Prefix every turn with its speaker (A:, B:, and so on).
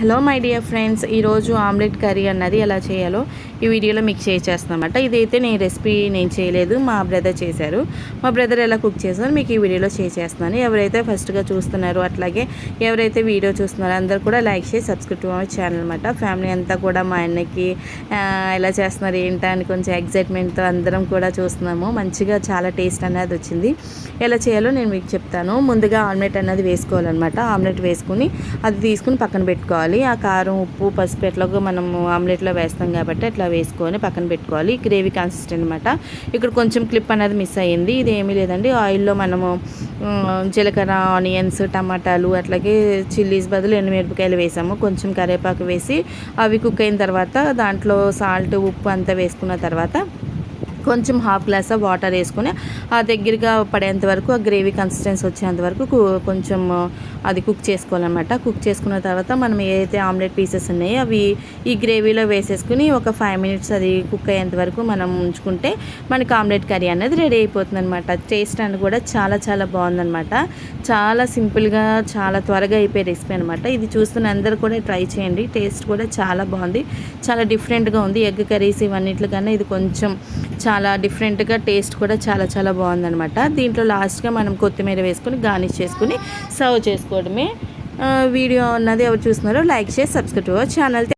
A: Hello my dear friends. ఈరోజు omelette curry అన్నది ఎలా చేయాలో ఈ వీడియోలో మీకు షేర్ చేస్తానమాట ఇదైతే నేను రెసిపీ నేను చేయలేదు మా బ్రదర్ చేశారు. మా బ్రదర్ ఎలా కుక్ చేస్తారో మీకు ఈ వీడియోలో షేర్ చేస్తున్నాను. ఎవరైతే ఫస్ట్గా చూస్తున్నారో అట్లాగే ఎవరైతే వీడియో చూస్తున్నారో అందరు కూడా లైక్ చేసి సబ్స్క్రైబ్ టు మై ఛానల్ అనమాట ఫ్యామిలీ అంతా కూడా మా అన్నకి ఎలా చేస్తున్నారు ఏంటా అని కొంచెం ఎగ్జైట్మెంట్తో అందరం కూడా చూస్తున్నాము. మంచిగా చాలా టేస్ట్ అనేది వచ్చింది. ఎలా చేయాలో నేను మీకు చెప్తాను. ముందుగా ఆమ్లెట్ అనేది వేసుకోవాలన్నమాట. ఆమ్లెట్ వేసుకుని అది తీసుకుని పక్కన పెట్టుకోవాలి. ఆ కారం ఉప్పు పసుపు ఎట్లాగో మనము ఆమ్లెట్లో వేస్తాం కాబట్టి అట్లా వేసుకొని పక్కన పెట్టుకోవాలి. గ్రేవీ కన్సిస్టెంట్ అనమాట ఇక్కడ కొంచెం క్లిప్ అనేది మిస్ అయ్యింది. ఇది ఏమీ లేదండి. ఆయిల్లో మనము జీలకర్ర ఆనియన్స్ టమాటాలు అట్లాగే చిల్లీస్ బదులు ఎండుమిరపకాయలు వేసాము. కొంచెం కరివేపాకు వేసి అవి కుక్ అయిన తర్వాత దాంట్లో సాల్ట్ ఉప్పు అంతా వేసుకున్న తర్వాత కొంచెం హాఫ్ గ్లాస్ ఆఫ్ వాటర్ వేసుకుని ఆ దగ్గరగా పడేంత వరకు ఆ గ్రేవీ కన్సిస్టెన్సీ వచ్చేంత వరకు కు- కొంచెం అది కుక్ చేసుకోవాలన్నమాట. కుక్ చేసుకున్న తర్వాత మనం ఏదైతే ఆమ్లెట్ పీసెస్ ఉన్నాయో అవి ఈ గ్రేవీలో వేసేసుకుని ఒక ఫైవ్ మినిట్స్ అది కుక్ అయ్యేంత వరకు మనం ఉంచుకుంటే మనకి ఆమ్లెట్ కర్రీ అనేది రెడీ అయిపోతుంది అనమాట టేస్ట్ అనేది కూడా చాలా చాలా బాగుందన్నమాట. చాలా సింపుల్గా చాలా త్వరగా అయిపోయే రెసిపీ అనమాట ఇది చూస్తున్న అందరూ కూడా ట్రై చేయండి. టేస్ట్ కూడా చాలా బాగుంది. చాలా డిఫరెంట్గా ఉంది. ఎగ్ కర్రీస్ ఇవన్నిట్లకన్నా ఇది కొంచెం చాలా డిఫరెంట్గా టేస్ట్ కూడా చాలా చాలా బాగుందనమాట దీంట్లో లాస్ట్గా మనం కొత్తిమీర వేసుకొని గార్నిష్ చేసుకుని సర్వ్ చేసుకోవడమే. ఆ, వీడియో ఉన్నది ఎవరు చూస్తున్నారో లైక్ చేసి సబ్స్క్రైబ్ ఛానల్.